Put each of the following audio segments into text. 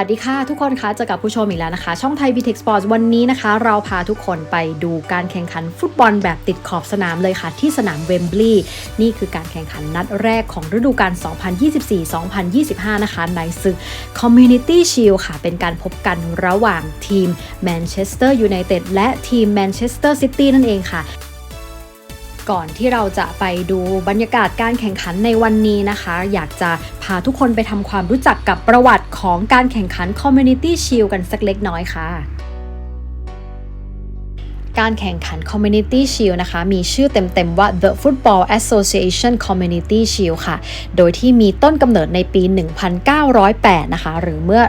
สวัสดีค่ะ ทุกคนคะเจอกับผู้ชมอีกแล้วนะคะ ช่องไทย b t e c h Sports วันนี้นะคะ เราพาทุกคนไปดูการแข่งขันฟุตบอลแบบติดขอบสนามเลยค่ะ ที่สนามเวมบลีย์นี่คือการแข่งขันนัดแรกของฤดูกาล 2024-2025 นะคะ ในศึก Community Shield ค่ะ เป็นการพบกันระหว่างทีม Manchester United และทีม Manchester City นั่นเองค่ะ ก่อนที่เราจะไปดูบรรยากาศการแข่งขันในวันนี้นะคะ อยากจะพาทุกคนไปทำความรู้จักกับประวัติของการแข่งขัน Community Shield กันสักเล็กน้อยค่ะการแข่งขัน Community Shield นะคะ มีชื่อเต็มๆว่า The Football Association Community Shield ค่ะ โดยที่มีต้นกำเนิดในปี 1908 นะคะ หรือเมื่อ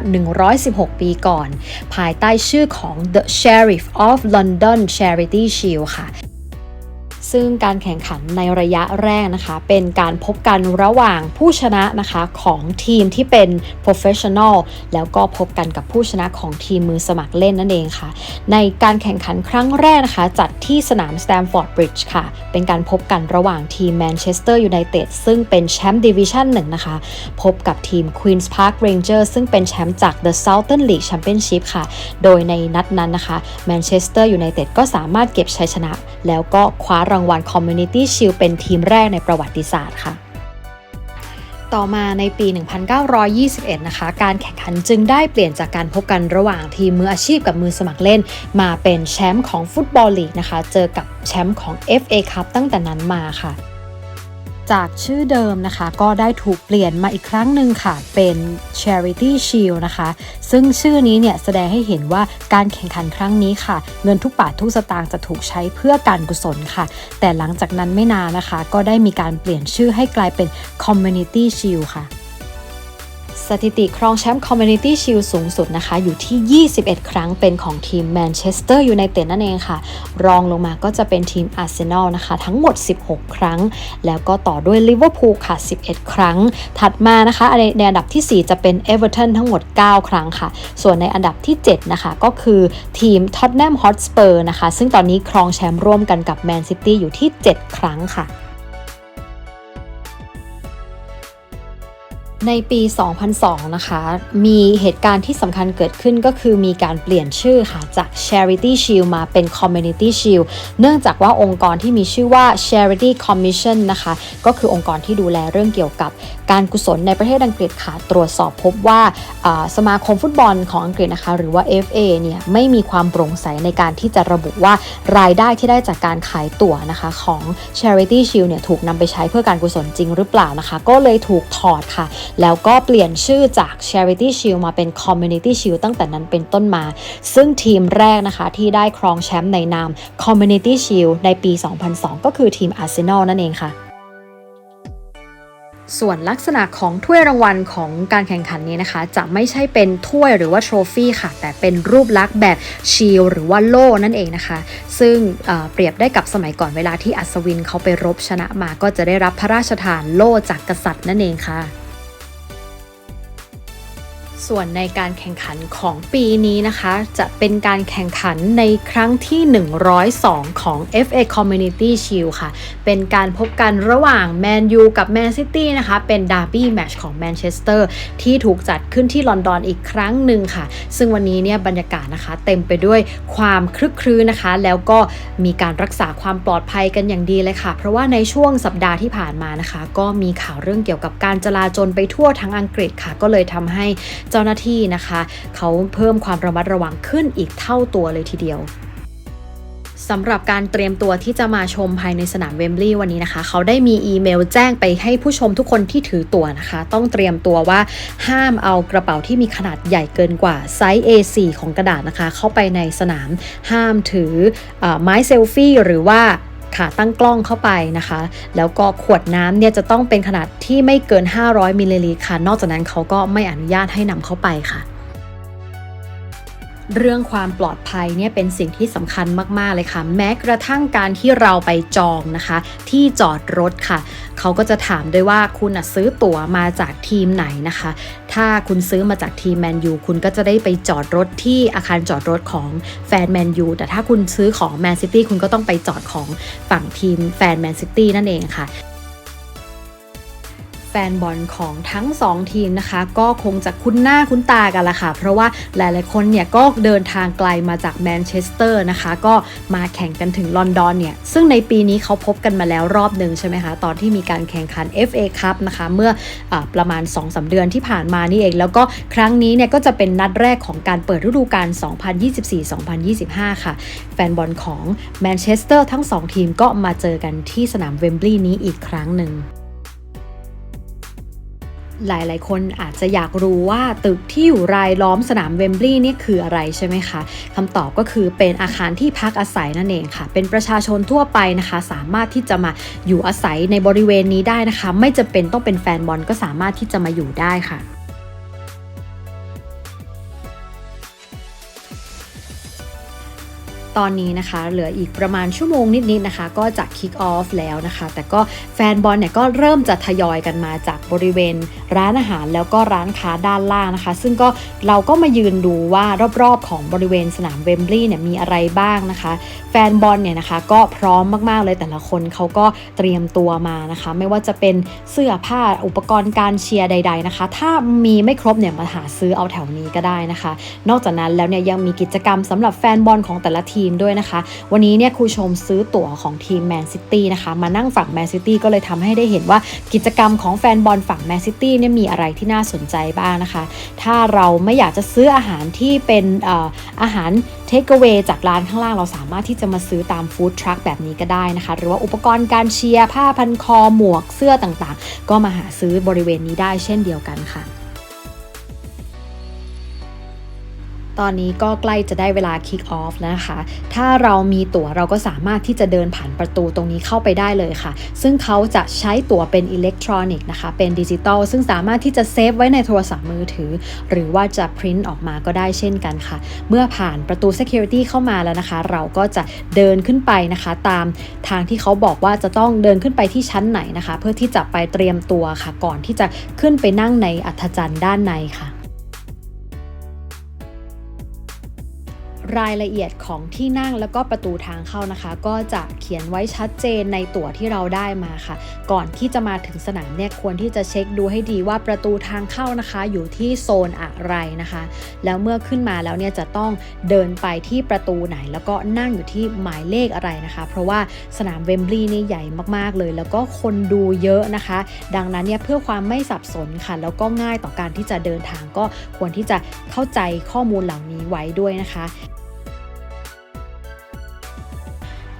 116 ปีก่อน ภายใต้ชื่อของ The Sheriff of London Charity Shield ค่ะ ซึ่งการแข่งขันในระยะแรกนะคะ เป็นการพบกันระหว่างผู้ชนะนะคะของทีมที่เป็น professional แล้วก็พบกันกับผู้ชนะของทีมมือสมัครเล่นนั่นเองค่ะ ในการแข่งขันครั้งแรกนะคะ จัดที่สนาม Stamford Bridge ค่ะ เป็นการพบกันระหว่างทีม Manchester United ซึ่งเป็นแชมป์ดิวิชั่นหนึ่งนะคะ พบกับทีม Queen's Park Rangers ซึ่งเป็นแชมป์จาก The Southern League Championship ค่ะ โดยในนัดนั้นนะคะ Manchester United ก็สามารถเก็บชัยชนะ แล้วก็คว้ารางวัล Community Shield เป็นทีมแรกในประวัติศาสตร์ค่ะ ต่อมาในปี 1921 นะคะ การแข่งขันจึงได้เปลี่ยนจากการพบกันระหว่างทีมมืออาชีพกับมือสมัครเล่น มาเป็นแชมป์ของฟุตบอลลีกนะคะ เจอกับแชมป์ของ FA Cup ตั้งแต่นั้นมาค่ะ จากชื่อเดิมนะคะ ก็ได้ถูกเปลี่ยนมาอีกครั้งหนึ่งค่ะ เป็น Charity Shield นะคะ ซึ่งชื่อนี้เนี่ยแสดงให้เห็นว่าการแข่งขันครั้งนี้ค่ะ เงินทุกบาททุกสตางค์จะถูกใช้เพื่อการกุศลค่ะ แต่หลังจากนั้นไม่นานนะคะ ก็ได้มีการเปลี่ยนชื่อให้กลายเป็น Community Shield ค่ะ สถิติครองแชมป์ Community Shield สูงสุดนะคะ อยู่ที่ 21 ครั้งเป็นของทีม Manchester United นั่นเองค่ะ รองลงมาก็จะเป็นทีม Arsenal นะคะ ทั้งหมด 16 ครั้ง แล้วก็ต่อด้วย Liverpool ค่ะ 11 ครั้ง ถัดมานะคะในในอันดับที่ 4 จะเป็น Everton ทั้งหมด 9 ครั้งค่ะ ส่วนในอันดับที่ 7 นะคะ ก็คือทีม Tottenham Hotspur นะคะ ซึ่งตอนนี้ครองแชมป์ร่วมกันกับ Man City อยู่ที่ 7 ครั้งค่ะ ในปี 2002 นะคะ มีเหตุการณ์ที่สำคัญเกิดขึ้นก็คือมีการเปลี่ยนชื่อค่ะจาก Charity Shield มาเป็น Community Shield เนื่องจากว่าองค์กรที่มีชื่อว่า Charity Commission นะคะ ก็คือองค์กรที่ดูแลเรื่องเกี่ยวกับ การกุศลในประเทศอังกฤษค่ะ ตรวจสอบพบว่าสมาคมฟุตบอลของอังกฤษนะคะ หรือว่า FA เนี่ยไม่มีความโปร่งใสในการที่จะระบุว่ารายได้ที่ได้จากการขายตั๋วนะคะของ Charity Shield เนี่ยถูกนำไปใช้เพื่อการกุศลจริงหรือเปล่านะคะ ก็เลยถูกถอดค่ะ แล้วก็เปลี่ยนชื่อจาก Charity Shield มาเป็น Community Shield ตั้งแต่นั้นเป็นต้นมา ซึ่งทีมแรกนะคะที่ได้ครองแชมป์ในนาม Community Shield ในปี 2002 ก็คือทีม Arsenal นั่นเองค่ะ ส่วนลักษณะของถ้วยรางวัลของการแข่งขันนี้นะคะ จะไม่ใช่เป็นถ้วยหรือว่าโทรฟี่ค่ะ แต่เป็นรูปลักษณ์แบบชีลหรือว่าโล่นั่นเองนะคะ ซึ่งเปรียบได้กับสมัยก่อนเวลาที่อัศวินเขาไปรบชนะมาก็จะได้รับพระราชทานโล่จากกษัตริย์นั่นเองค่ะ ส่วนในการแข่งขันของปีนี้นะคะ จะเป็นการแข่งขันในครั้งที่ 102 ของ FA Community Shield ค่ะ เป็นการพบกันระหว่างแมนยูกับแมนซิตี้นะคะ เป็นดาร์บี้แมชของแมนเชสเตอร์ที่ถูกจัดขึ้นที่ลอนดอนอีกครั้งหนึ่งค่ะ ซึ่งวันนี้เนี่ยบรรยากาศนะคะเต็มไปด้วยความคลึกครื้นนะคะ แล้วก็มีการรักษาความปลอดภัยกันอย่างดีเลยค่ะ เพราะว่าในช่วงสัปดาห์ที่ผ่านมานะคะ ก็มีข่าวเรื่องเกี่ยวกับการจลาจลไปทั่วทั้งอังกฤษค่ะ ก็เลยทำให้เจ้าหน้าที่นะคะ เขาเพิ่มความระมัดระวังขึ้นอีกเท่าตัวเลยทีเดียวสำหรับการเตรียมตัวที่จะมาชมภายในสนามเวมบลีย์วันนี้นะคะ เขาได้มีอีเมลแจ้งไปให้ผู้ชมทุกคนที่ถือตั๋วนะคะ ต้องเตรียมตัวว่าห้ามเอากระเป๋าที่มีขนาดใหญ่เกินกว่าไซส์ A4 ของกระดาษนะคะ เข้าไปในสนามห้ามถืออไม้เซลฟี่หรือว่า ขาตั้งกล้องเข้าไปนะคะ แล้วก็ขวดน้ำเนี่ยจะต้องเป็นขนาดที่ไม่เกิน 500มิลลิลิตรค่ะ นอกจากนั้นเขาก็ไม่อนุญาตให้นำเข้าไปค่ะ เรื่องความปลอดภัยเนี่ยเป็นสิ่งที่สำคัญมากๆเลยค่ะ แม้กระทั่งการที่เราไปจองนะคะ ที่จอดรถค่ะ เขาก็จะถามด้วยว่าคุณซื้อตั๋วมาจากทีมไหนนะคะ ถ้าคุณซื้อมาจากทีมแมนยูคุณก็จะได้ไปจอดรถที่อาคารจอดรถของแฟนแมนยูแต่ถ้าคุณซื้อของแมนซิตี้คุณก็ต้องไปจอดของฝั่งทีมแฟนแมนซิตี้นั่นเองค่ะ แฟนบอลของทั้ง 2 ทีมนะคะ ก็คงจะคุ้นหน้าคุ้นตากันละค่ะ เพราะว่าหลายๆคนเนี่ยก็เดินทางไกลมาจากแมนเชสเตอร์นะคะ ก็มาแข่งกันถึงลอนดอนเนี่ย ซึ่งในปีนี้เขาพบกันมาแล้วรอบหนึ่งใช่ไหมคะ ตอนที่มีการแข่งขัน FA Cup นะคะ เมื่ออประมาณ 2-3เดือนที่ผ่านมานี่เอง แล้วก็ครั้งนี้เนี่ยก็จะเป็นนัดแรกของการเปิดฤดูกาล 2024-2025 ค่ะ แฟนบอลของแมนเชสเตอร์ทั้ง 2 ทีมก็มาเจอกันที่สนามเวมบลีย์นี้อีกครั้งหนึ่ง หลายๆ คนอาจจะอยากรู้ว่าตึกที่อยู่รายล้อมสนามเวมบลีย์นี่คืออะไรใช่ไหมคะคำตอบก็คือเป็นอาคารที่พักอาศัยนั่นเองค่ะ เป็นประชาชนทั่วไปนะคะ สามารถที่จะมาอยู่อาศัยในบริเวณนี้ได้นะคะ ไม่จำเป็นต้องเป็นแฟนบอลก็สามารถที่จะมาอยู่ได้ค่ะ ตอนนี้นะคะ เหลืออีกประมาณชั่วโมงนิดๆนะคะ ก็จะคิกออฟแล้วนะคะ แต่ก็แฟนบอลเนี่ยก็เริ่มจะทยอยกันมาจากบริเวณร้านอาหารแล้วก็ร้านค้าด้านล่างนะคะ ซึ่งก็เราก็มายืนดูว่ารอบๆ ของบริเวณสนามเวมบลีย์เนี่ยมีอะไรบ้างนะคะ แฟนบอลเนี่ยนะคะก็พร้อมมากๆเลยแต่ละคนเขาก็เตรียมตัวมานะคะ ไม่ว่าจะเป็นเสื้อผ้าอุปกรณ์การเชียร์ใด ๆนะคะ ถ้ามีไม่ครบเนี่ยมาหาซื้อเอาแถวนี้ก็ได้นะคะ นอกจากนั้นแล้วเนี่ยยังมีกิจกรรมสำหรับแฟนบอลของแต่ละทีมด้วยนะคะ วันนี้เนี่ยครูชมซื้อตั๋วของทีมแมนซิตี้นะคะมานั่งฝั่งแมนซิตี้ก็เลยทำให้ได้เห็นว่ากิจกรรมของแฟนบอลฝั่งแมนซิตี้เนี่ยมีอะไรที่น่าสนใจบ้างนะคะ ถ้าเราไม่อยากจะซื้ออาหารที่เป็นอออาหารเทคเวจากร้านข้างล่างเราสามารถที่จะมาซื้อตามฟู้ดทรัคแบบนี้ก็ได้นะคะ หรือว่าอุปกรณ์การเชียร์ผ้าพันคอหมวกเสื้อต่างๆ ก็มาหาซื้อบริเวณนี้ได้เช่นเดียวกันค่ะ ตอนนี้ก็ใกล้จะได้เวลา Kick Off นะคะ ถ้าเรามีตั๋วเราก็สามารถที่จะเดินผ่านประตูตรงนี้เข้าไปได้เลยค่ะ ซึ่งเขาจะใช้ตั๋วเป็นอิเล็กทรอนิกส์นะคะ เป็นดิจิตอล ซึ่งสามารถที่จะเซฟไว้ในโทรศัพท์มือถือ หรือว่าจะพิมพ์ออกมาก็ได้เช่นกันค่ะ เมื่อผ่านประตู Security เข้ามาแล้วนะคะ เราก็จะเดินขึ้นไปนะคะ ตามทางที่เขาบอกว่าจะต้องเดินขึ้นไปที่ชั้นไหนนะคะ เพื่อที่จะไปเตรียมตัวค่ะ ก่อนที่จะขึ้นไปนั่งในอัธจันทร์ด้านในค่ะ รายละเอียดของที่นั่งแล้วก็ประตูทางเข้านะคะ ก็จะเขียนไว้ชัดเจนในตั๋วที่เราได้มาค่ะ ก่อนที่จะมาถึงสนามเนี่ยควรที่จะเช็คดูให้ดีว่าประตูทางเข้านะคะ อยู่ที่โซนอะไรนะคะ แล้วเมื่อขึ้นมาแล้วเนี่ยจะต้องเดินไปที่ประตูไหน แล้วก็นั่งอยู่ที่หมายเลขอะไรนะคะ เพราะว่าสนามเวมบลีย์นี่ใหญ่มากๆเลย แล้วก็คนดูเยอะนะคะ ดังนั้นเนี่ยเพื่อความไม่สับสนค่ะ แล้วก็ง่ายต่อการที่จะเดินทางก็ควรที่จะเข้าใจข้อมูลเหล่านี้ไว้ด้วยนะคะ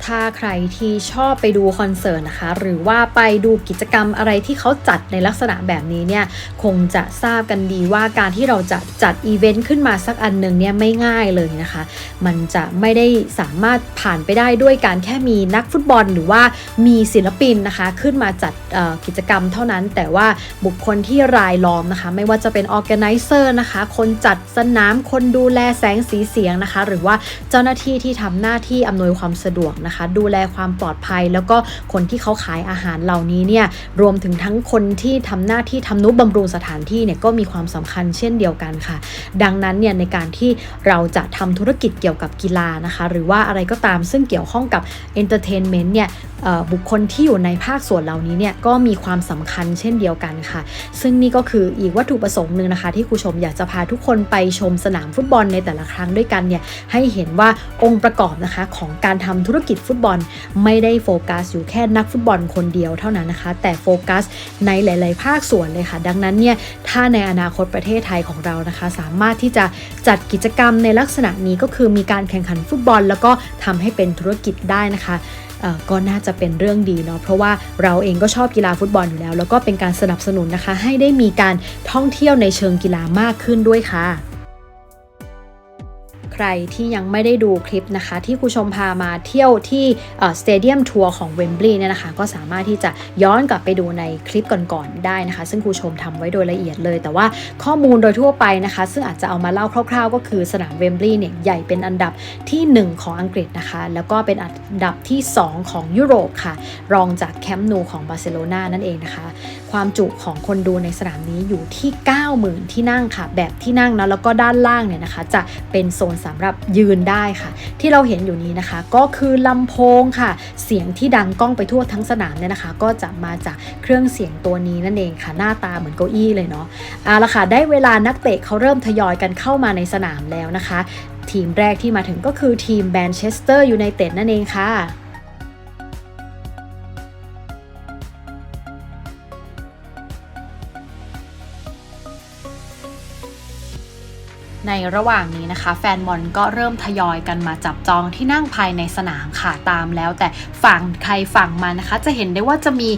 ถ้าใครที่ชอบไปดูคอนเสิร์ตนะคะ หรือว่าไปดูกิจกรรมอะไรที่เขาจัดในลักษณะแบบนี้เนี่ยคงจะทราบกันดีว่าการที่เราจะจัดอีเวนต์ขึ้นมาสักอันหนึ่งเนี่ยไม่ง่ายเลยนะคะ มันจะไม่ได้สามารถผ่านไปได้ด้วยการแค่มีนักฟุตบอล หรือว่ามีศิลปินนะคะ ขึ้นมาจัดกิจกรรมเท่านั้น แต่ว่าบุคคลที่รายล้อมนะคะ ไม่ว่าจะเป็นออแกไนเซอร์นะคะ คนจัดสนามคนดูแลแสงสีเสียงนะคะ หรือว่าเจ้าหน้าที่ที่ทำหน้าที่อำนวยความสะดวกนะคะดูแลความปลอดภัย แล้วก็คนที่เขาขายอาหารเหล่านี้เนี่ยรวมถึงทั้งคนที่ทำหน้าที่ทำนุบำรุงสถานที่เนี่ยก็มีความสำคัญเช่นเดียวกันค่ะ ดังนั้นเนี่ยในการที่เราจะทำธุรกิจเกี่ยวกับกีฬานะคะ หรือว่าอะไรก็ตามซึ่งเกี่ยวข้องกับเอนเตอร์เทนเมนต์เนี่ยบุคคลที่อยู่ในภาคส่วนเหล่านี้เนี่ยก็มีความสำคัญเช่นเดียวกันค่ะ ซึ่งนี่ก็คืออีกวัตถุประสงค์หนึ่งนะคะ ที่ครูชมอยากจะพาทุกคนไปชมสนามฟุตบอลในแต่ละครั้งด้วยกันเนี่ยให้เห็นว่าองค์ประกอบนะคะของการทำธุรกิจฟุตบอล ไม่ได้โฟกัสอยู่แค่นักฟุตบอลคนเดียวเท่านั้นนะคะ แต่โฟกัสในหลาย ๆ ภาคส่วนเลยค่ะ ดังนั้นเนี่ยถ้าในอนาคตประเทศไทยของเรานะคะ สามารถที่จะจัดกิจกรรมในลักษณะนี้ก็คือมีการแข่งขันฟุตบอล แล้วก็ทำให้เป็นธุรกิจได้นะคะก็น่าจะเป็นเรื่องดีเนาะเพราะว่าเราเองก็ชอบกีฬาฟุตบอลอยู่แล้ว แล้วก็เป็นการสนับสนุนนะคะ ให้ได้มีการท่องเที่ยวในเชิงกีฬามากขึ้นด้วยค่ะ ใครที่ยังไม่ได้ดูคลิปนะคะ ที่ครูชมพามาเที่ยวที่สเตเดียมทัวร์ของเวมบลีย์เนี่ยนะคะ ก็สามารถที่จะย้อนกลับไปดูในคลิปก่อนๆได้นะคะ ซึ่งครูชมทำไว้โดยละเอียดเลย แต่ว่าข้อมูลโดยทั่วไปนะคะ ซึ่งอาจจะเอามาเล่าคร่าว ๆ ก็คือสนามเวมบลีย์เนี่ยใหญ่เป็นอันดับที่ 1 ของอังกฤษนะคะ แล้วก็เป็นอันดับที่ 2 ของยุโรปค่ะ รองจากแคมป์นูของบาร์เซโลนานั่นเองนะคะ ความจุของคนดูในสนามนี้อยู่ที่ 90,000 ที่นั่งค่ะ แบบที่นั่งนะแล้วก็ด้านล่างเนี่ยนะคะ จะเป็นโซนสำหรับยืนได้ค่ะ ที่เราเห็นอยู่นี้นะคะ ก็คือลำโพงค่ะ เสียงที่ดังก้องไปทั่วทั้งสนามเนี่ยนะคะ ก็จะมาจากเครื่องเสียงตัวนี้นั่นเองค่ะ หน้าตาเหมือนเก้าอี้เลยเนาะเอาละค่ะได้เวลานักเตะเขาเริ่มทยอยกันเข้ามาในสนามแล้วนะคะ ทีมแรกที่มาถึงก็คือทีมแมนเชสเตอร์ยูไนเต็ดนั่นเองค่ะ ในระหว่างนี้นะคะ แฟนบอลก็เริ่มทยอยกันมาจับจองที่นั่งภายในสนามค่ะตามแล้ว แต่ฝั่งใครฝั่งมันนะคะ จะเห็นได้ว่าจะมี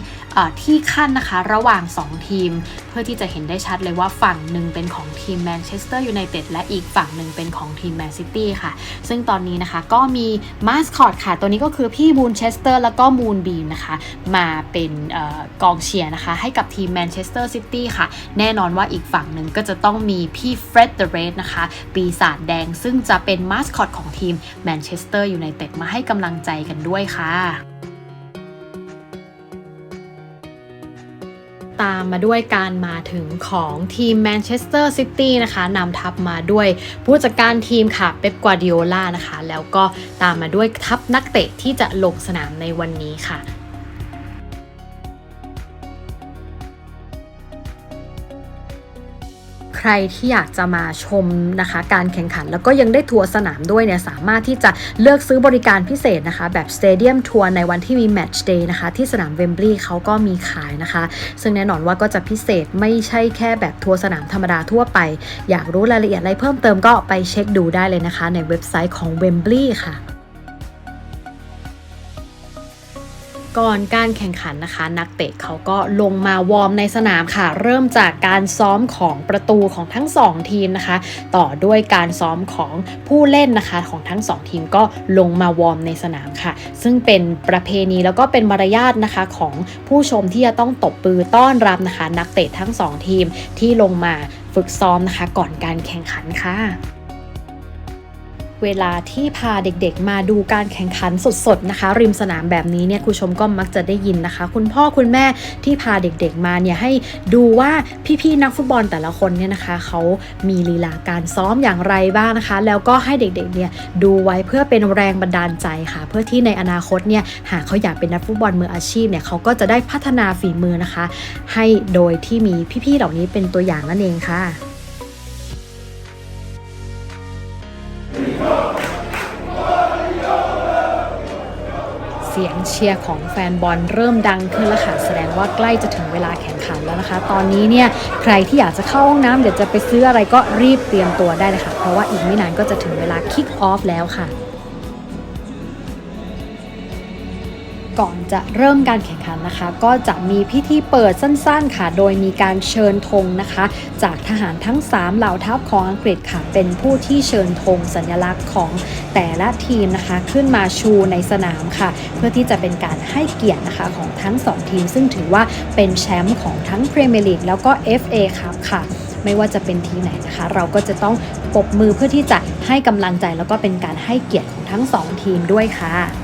ที่ขั้นนะคะ ระหว่าง 2 ทีม เพื่อที่จะเห็นได้ชัดเลยว่าฝั่งหนึ่งเป็นของทีมแมนเชสเตอร์ยูไนเต็ดและอีกฝั่งหนึ่งเป็นของทีมแมนซิตี้ค่ะ ซึ่งตอนนี้นะคะก็มีมาสคอตค่ะ ตัวนี้ก็คือพี่บูนเชสเตอร์แล้วก็มูนบีมนะคะ มาเป็นอกองเชียร์นะคะ ให้กับทีมแมนเชสเตอร์ซิตี้ค่ะ แน่นอนว่าอีกฝั่งหนึ่งก็จะต้องมีพี่เฟร็ดเดอะเรดนะคะปีศาจแดงซึ่งจะเป็นมาสคอตของทีมแมนเชสเตอร์ยูไนเต็ดมาให้กำลังใจกันด้วยค่ะตามมาด้วยการมาถึงของทีมแมนเชสเตอร์ซิตี้นะคะนำทัพมาด้วยผู้จัดการทีมค่ะเป๊ปกวาดิโอลานะคะ แล้วก็ตามมาด้วยทัพนักเตะที่จะลงสนามในวันนี้ค่ะ รที่อยากจะมาชมนะคะการแข่งขัน แล้วก็ยังได้ทัวร์สนามด้วยเนี่ยสามารถที่จะเลือกซื้อบริการพิเศษนะคะ แบบสเตเดียมทัวร์ในวันที่มีแมตช์เดย์นะคะ ที่สนามเวมบลีย์เขาก็มีขายนะคะ ซึ่งแน่นอนว่าก็จะพิเศษไม่ใช่แค่แบบทัวร์สนามธรรมดาทั่วไป อยากรู้รายละเอียดอะไรเพิ่มเติมก็ไปเช็คดูได้เลยนะคะ ในเว็บไซต์ของเวมบลีย์ค่ะ ก่อนการแข่งขันนะคะ นักเตะเขาก็ลงมาวอร์มในสนามค่ะ เริ่มจากการซ้อมของประตูของทั้ง 2 ทีมนะคะ ต่อด้วยการซ้อมของผู้เล่นนะคะของทั้ง 2 ทีมก็ลงมาวอร์มในสนามค่ะ ซึ่งเป็นประเพณีแล้วก็เป็นมารยาทนะคะของผู้ชมที่จะต้องตบปือต้อนรับนะคะ นักเตะทั้ง 2 ทีมที่ลงมาฝึกซ้อมนะคะ ก่อนการแข่งขันค่ะ เวลาที่พาเด็กๆ มาดูการแข่งขันสดๆนะคะ ริมสนามแบบนี้เนี่ยคุณชมก็มักจะได้ยินนะคะ คุณพ่อคุณแม่ที่พาเด็กๆมาเนี่ยให้ดูว่าพี่ๆนักฟุตบอลแต่ละคนเนี่ยนะคะเขามีลีลาการซ้อมอย่างไรบ้างนะคะ แล้วก็ให้เด็กๆเนี่ยดูไว้เพื่อเป็นแรงบันดาลใจค่ะ เพื่อที่ในอนาคตเนี่ยหากเขาอยากเป็นนักฟุตบอลมืออาชีพเนี่ยเขาก็จะได้พัฒนาฝีมือนะคะ ให้โดยที่มีพี่ๆเหล่านี้เป็นตัวอย่างนั่นเองค่ะ เสียงเชียร์ของแฟนบอลเริ่มดังขึ้นแล้วค่ะแสดงว่าใกล้จะถึงเวลาแข่งขันแล้วนะคะ ตอนนี้เนี่ยใครที่อยากจะเข้าห้องน้ำเดี๋ยวจะไปซื้ออะไรก็รีบเตรียมตัวได้เลยค่ะ เพราะว่าอีกไม่นานก็จะถึงเวลาคิกออฟแล้วค่ะ ก่อนจะเริ่มการแข่งขันนะคะ ก็จะมีพิธีเปิดสั้นๆค่ะ โดยมีการเชิญธงนะคะ จากทหารทั้ง 3 เหล่าทัพของอังกฤษค่ะ เป็นผู้ที่เชิญธงสัญลักษณ์ของแต่ละทีมนะคะ ขึ้นมาชูในสนามค่ะ เพื่อที่จะเป็นการให้เกียรตินะคะของทั้ง 2 ทีม ซึ่งถือว่าเป็นแชมป์ของทั้งพรีเมียร์ลีกแล้วก็ FA ครับค่ะไม่ว่าจะเป็นทีมไหนนะคะ เราก็จะต้องปบมือเพื่อที่จะให้กำลังใจแล้วก็เป็นการให้เกียรติของทั้งสองทีมด้วยค่ะ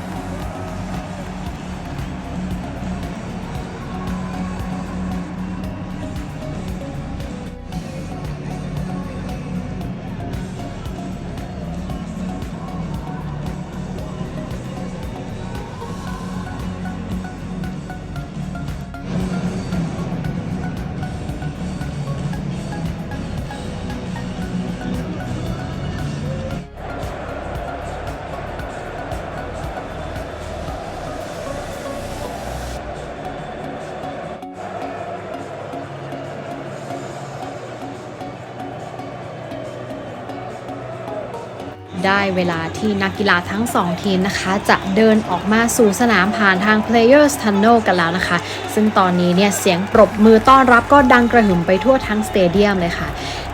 ได้เวลาที่นักกีฬาทั้ง 2 ทีมนะคะ จะเดินออกมาสู่สนามผ่านทาง Players Tunnel กันแล้วนะคะ ซึ่งตอนนี้เนี่ยเสียงปรบมือต้อนรับก็ดังกระหึ่มไปทั่วทั้งสเตเดียมเลยค่ะ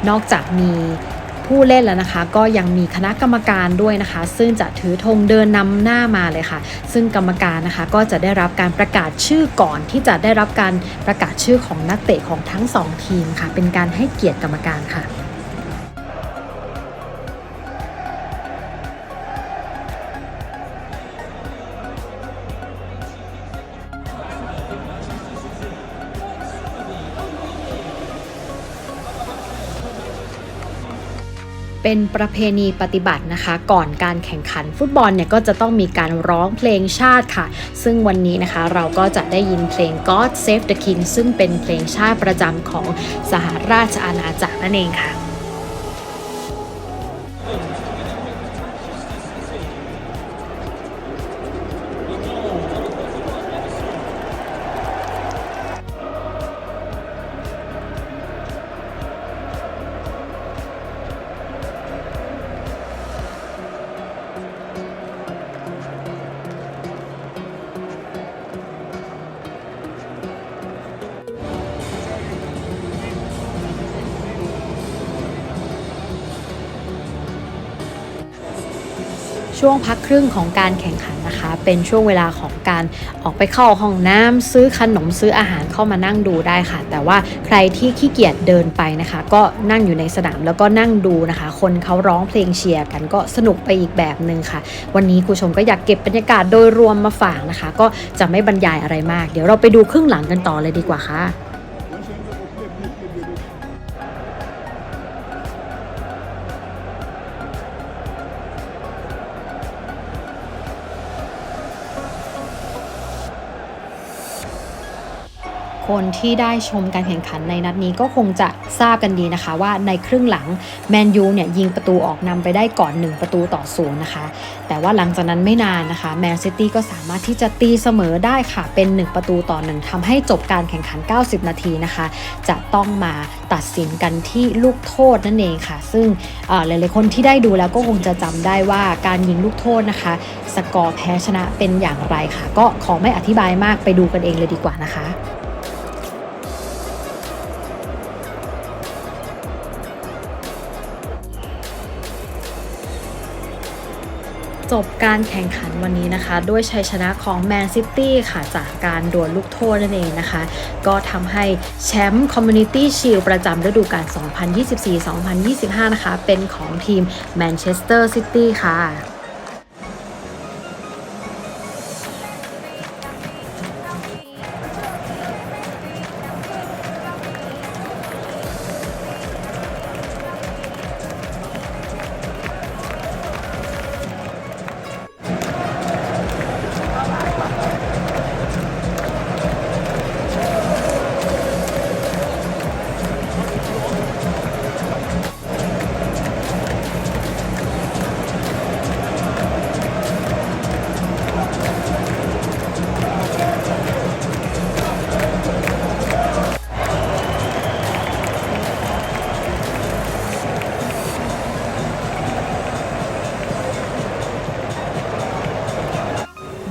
นอกจากมีผู้เล่นแล้วนะคะ ก็ยังมีคณะกรรมการด้วยนะคะ ซึ่งจะถือธงเดินนำหน้ามาเลยค่ะ ซึ่งกรรมการนะคะก็จะได้รับการประกาศชื่อก่อนที่จะได้รับการประกาศชื่อของนักเตะของทั้งสองทีมค่ะ เป็นการให้เกียรติกรรมการค่ะ เป็นประเพณีปฏิบัตินะคะ ก่อนการแข่งขันฟุตบอลเนี่ยก็จะต้องมีการร้องเพลงชาติค่ะ ซึ่งวันนี้นะคะเราก็จะได้ยินเพลง God Save the King ซึ่งเป็นเพลงชาติประจำของสหราชอาณาจักรนั่นเองค่ะ ช่วงพักครึ่งของการแข่งขันนะคะ เป็นช่วงเวลาของการออกไปเข้าห้องน้ำซื้อขนมซื้ออาหารเข้ามานั่งดูได้ค่ะ แต่ว่าใครที่ขี้เกียจเดินไปนะคะ ก็นั่งอยู่ในสนามแล้วก็นั่งดูนะคะ คนเขาร้องเพลงเชียร์กันก็สนุกไปอีกแบบหนึ่งค่ะ วันนี้ครูชมก็อยากเก็บบรรยากาศโดยรวมมาฝากนะคะ ก็จะไม่บรรยายอะไรมาก เดี๋ยวเราไปดูครึ่งหลังกันต่อเลยดีกว่าค่ะ คนที่ได้ชมการแข่งขันในนัดนี้ก็คงจะทราบกันดีนะคะ ว่าในครึ่งหลังแมนยูเนี่ยยิงประตูออกนำไปได้ก่อน 1 ประตูต่อศูนย์นะคะ แต่ว่าหลังจากนั้นไม่นานนะคะแมนซิตี้ก็สามารถที่จะตีเสมอได้ค่ะเป็น 1 ประตูต่อ 1ทำให้จบการแข่งขัน 90 นาทีนะคะ จะต้องมาตัดสินกันที่ลูกโทษนั่นเองค่ะ ซึ่งหลายๆคนที่ได้ดูแล้วก็คงจะจำได้ว่าการยิงลูกโทษนะคะ สกอร์แพ้ชนะเป็นอย่างไรค่ะ ก็ขอไม่อธิบายมากไปดูกันเองเลยดีกว่านะคะ จบการแข่งขันวันนี้นะคะ ด้วยชัยชนะของแมนซิตี้ค่ะจากการดวลลูกโทษนั่นเองนะคะ ก็ทำให้แชมป์คอมมูนิตี้ชิลประจำฤดูกาล 2024-2025 นะคะ เป็นของทีมแมนเชสเตอร์ซิตี้ค่ะ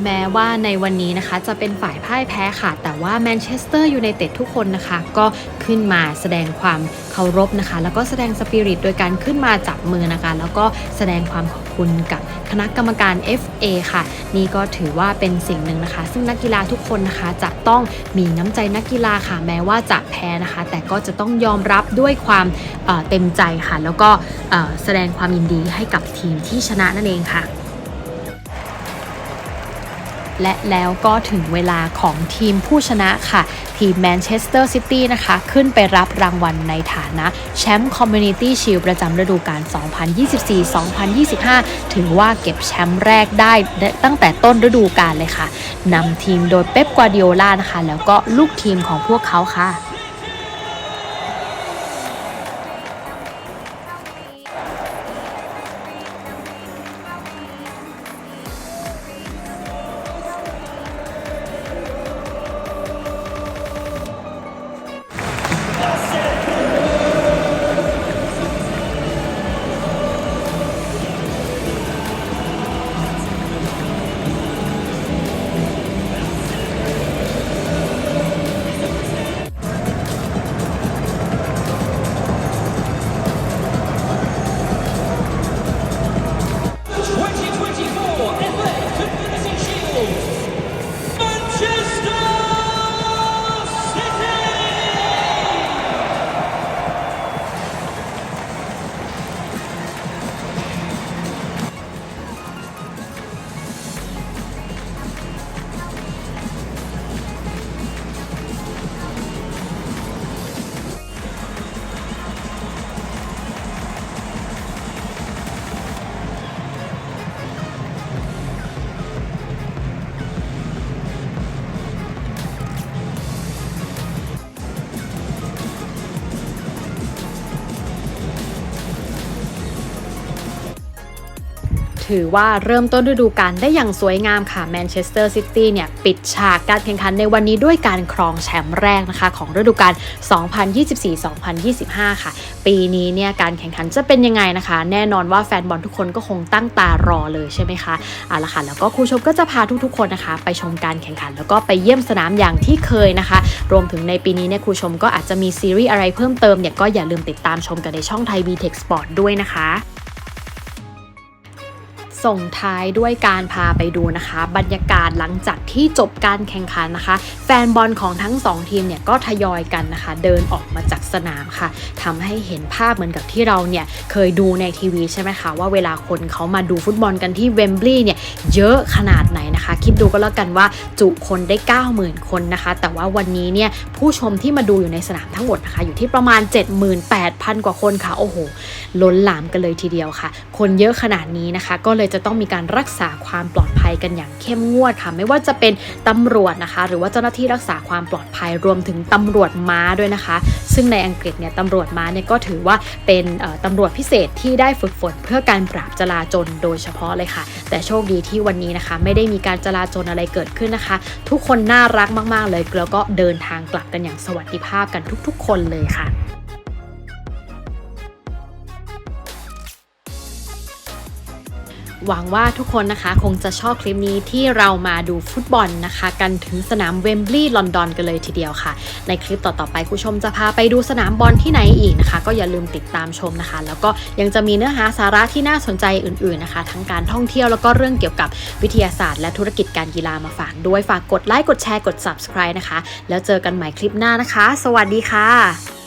แม้ว่าในวันนี้นะคะจะเป็นฝ่ายพ่ายแพ้ค่ะ แต่ว่าแมนเชสเตอร์ยูไนเต็ดทุกคนนะคะ ก็ขึ้นมาแสดงความเคารพนะคะ แล้วก็แสดงสปิริตโดยการขึ้นมาจับมือนะคะ แล้วก็แสดงความขอบคุณกับคณะกรรมการ FA ค่ะ นี่ก็ถือว่าเป็นสิ่งหนึ่งนะคะ ซึ่งนักกีฬาทุกคนนะคะจะต้องมีน้ำใจนักกีฬาค่ะ แม้ว่าจะแพ้นะคะ แต่ก็จะต้องยอมรับด้วยความเเต็มใจค่ะ แล้วก็แสดงความยินดีให้กับทีมที่ชนะนั่นเองค่ะ และแล้วก็ถึงเวลาของทีมผู้ชนะค่ะ ทีมแมนเชสเตอร์ซิตี้นะคะ ขึ้นไปรับรางวัลในฐานะแชมป์คอมมูนิตี้ชิลประจำฤดูกาล 2024-2025 ถือว่าเก็บแชมป์แรกได้ตั้งแต่ต้นฤดูกาลเลยค่ะนำทีมโดยเป๊ป กวาดิโอลานะคะ แล้วก็ลูกทีมของพวกเขาค่ะ ถือว่าเริ่มต้นฤดูกาลได้อย่างสวยงามค่ะแมนเชสเตอร์ซิตี้เนี่ยปิดฉากการแข่งขันในวันนี้ด้วยการครองแชมป์แรกนะคะ ของฤดูกาล 2024-2025 ค่ะ ปีนี้เนี่ยการแข่งขันจะเป็นยังไงนะคะ แน่นอนว่าแฟนบอลทุกคนก็คงตั้งตารอเลยใช่ไหมคะเอาละค่ะแล้วก็ครูชมก็จะพาทุกๆคนนะคะ ไปชมการแข่งขัน แล้วก็ไปเยี่ยมสนามอย่างที่เคยนะคะ รวมถึงในปีนี้เนี่ยครูชมก็อาจจะมีซีรีส์อะไรเพิ่มเติมเนี่ยก็อย่าลืมติดตามชมกันในช่องไทย VTech Sport ด้วยนะคะ ส่งท้ายด้วยการพาไปดูนะคะ บรรยากาศหลังจากที่จบการแข่งขันนะคะ แฟนบอลของทั้ง 2 ทีมเนี่ยก็ทยอยกันนะคะ เดินออกมาจากสนามค่ะทำให้เห็นภาพเหมือนกับที่เราเนี่ยเคยดูในทีวีใช่ไหมคะว่าเวลาคนเขามาดูฟุตบอลกันที่เวมบลีย์เนี่ยเยอะขนาดไหนนะคะ คิดดูก็แล้วกันว่าจุคนได้ 90,000 คนนะคะ แต่ว่าวันนี้เนี่ยผู้ชมที่มาดูอยู่ในสนามทั้งหมดนะคะ อยู่ที่ประมาณ 78,000 กว่าคนค่ะโอ้โหล้นหลามกันเลยทีเดียวค่ะ คนเยอะขนาดนี้นะคะก็เลยจะต้องมีการรักษาความปลอดภัยกันอย่างเข้มงวดค่ะ ไม่ว่าจะเป็นตำรวจนะคะ หรือว่าเจ้าหน้าที่รักษาความปลอดภัยรวมถึงตำรวจม้าด้วยนะคะ ซึ่งในอังกฤษเนี่ยตำรวจม้าเนี่ยก็ถือว่าเป็นตำรวจพิเศษที่ได้ฝึกฝนเพื่อการปราบจลาจลโดยเฉพาะเลยค่ะ แต่โชคดีที่วันนี้นะคะ ไม่ได้มีการจลาจลอะไรเกิดขึ้นนะคะ ทุกคนน่ารักมาก ๆ เลยแล้วก็เดินทางกลับกันอย่างสวัสดิภาพกันทุก ๆ คนเลยค่ะ หวังว่าทุกคนนะคะคงจะชอบคลิปนี้ที่เรามาดูฟุตบอลนะคะ กันถึงสนามเวมบลีย์ลอนดอนกันเลยทีเดียวค่ะ ในคลิปต่อๆไปคุณผู้ชมจะพาไปดูสนามบอลที่ไหนอีกนะคะ ก็อย่าลืมติดตามชมนะคะ แล้วก็ยังจะมีเนื้อหาสาระที่น่าสนใจอื่นๆนะคะ ทั้งการท่องเที่ยวแล้วก็เรื่องเกี่ยวกับวิทยาศาสตร์และธุรกิจการกีฬามาฝากด้วยฝากกดไลค์กดแชร์กด subscribe นะคะ แล้วเจอกันใหม่คลิปหน้านะคะ สวัสดีค่ะ